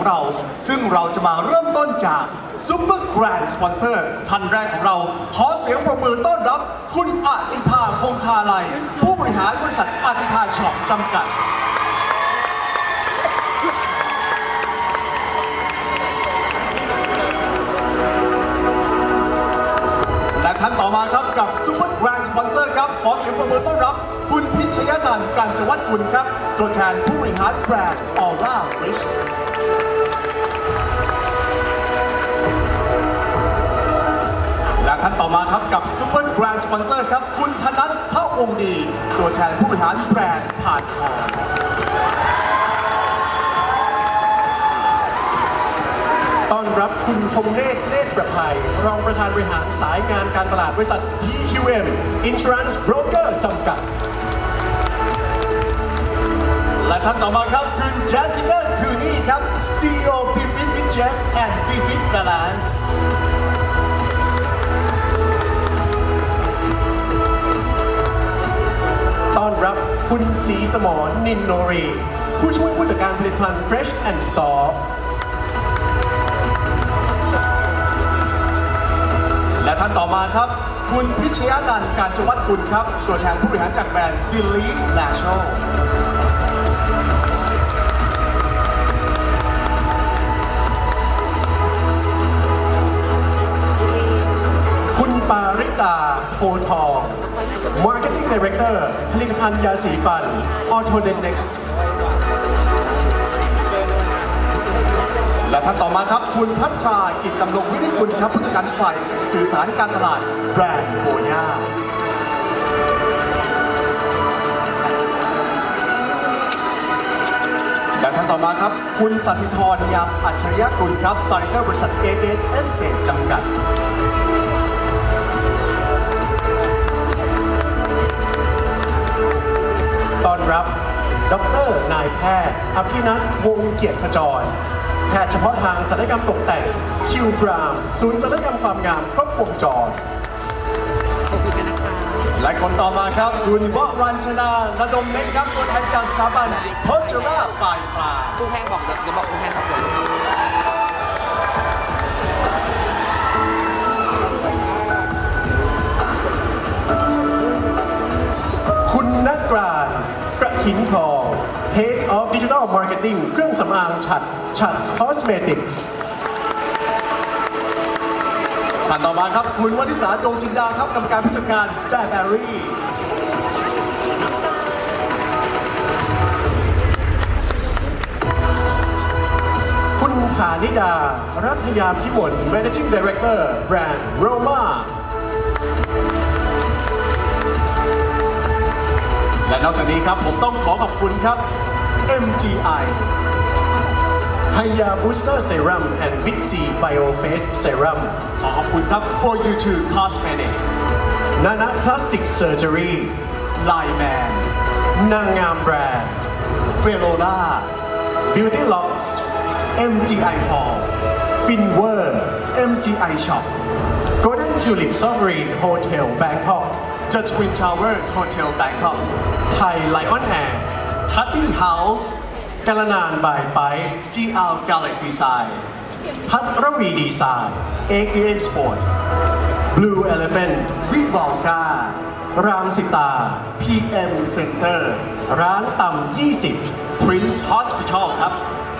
ของเรา ซึ่งเราจะมาเริ่มต้นจาก Super Grand Sponsor ท่านแรกของเรา ขอเสียงปรบมือต้อนรับ คุณอาติภาคงคาไลยผู้บริหารบริษัทอาติภาช็อปจำกัดและท่านต่อมาครับกับ Super Grand Sponsor ครับ ขอเสียงปรบมือต้อนรับ คุณพิชยนันท์การจวัฒน์กุลครับ ตัวแทนผู้บริหารแบรนด์ Aura Rich และ ครับคุณธนัทพระวงศ์ดี ตัวแทนผู้บริหารแบรนด์ผ่านทองต้อนรับคุณพงเนตรเนตรประภัยรองประธานบริหารสายงานการตลาดบริษัท TQM Insurance Broker จำกัด และท่านต่อมาครับคุณแจสสิก้าคือนี่ครับ CEO p i f i t with Jazz and p i f i t Balance คุณสีสมรนินโนรี ผู้ช่วยผู้จัดการผลิตภัณฑ์ Fresh and Soft และท่านต่อมาครับ คุณพิชยานันท์การจวัตคุณครับ ตัวแทนผู้บริหารจากแบรนด์ Believe National โพทอง Marketing Director ผลิตภัณฑ์ยาสีฟัน Autoden e x t และท่านต่อมาครับคุณพัทรากิจดำรงวินิจคุณครับผู้จัดการฝ่ายสื่อสารการตลาดแบรนด์โบย่าและท่านต่อมาครับ คุณสัสิธรยามอัจฉริยะกุลครับตอนนี้บริษัทเอเดนเอสเตจำกัด ต้อนรับ ดร นายแพทย์ อภินัทวงศ์เกียรติขจร แพทย์เฉพาะทางศัลยกรรมตกแต่ง คิวกราม ศูนย์ศัลยกรรมความงามครบวงจรขอบคุณกันนะคะและคนต่อมาครับ คุณวรัญชนาระดมเม็ดครับตัวแทนจากสถาบันโพจราปลายปลาครูแพงบอกเดี๋ยวเดี๋ยวบอกครูแพงขอบ กระถินทอง Head of Digital Marketing เครื่องสำอางฉัดฉัด Cosmetics ท่านต่อมาครับ คุณวนิสาดวงจินดาครับกรรมการผู้จัดการแบแบรี่คุณฐานิดา รัตยาพิมล Managing Director แบรนด์ Roma นอกจากนี้ครับ ผมต้องขอขอบคุณครับ MGI ไฮยาบูสเตอร์เซรั่มและวิตซีไบโอเฟสเซรั่มขอขอบคุณครับ for YouTube Cosmetic นานาพลาสติกเซอร์เจอรี่ไลแมนนางงามแบรนด์เฟโล่าบิวตี้ล็อกส์ MGI Hall ฟินเวอร์ MGI Shop Golden Tulip Sovereign Hotel Bangkok The Twin Tower Hotel Bangkok ไทยไลออนแอร์ Cutting House กาลนานบายไป GL Gallet Design พัทรวีดีไซน์ AKN Sport Blue Elephant วิวอลการามสิตา PM Center ร้านต่ำ20 Prince Hospital ครับ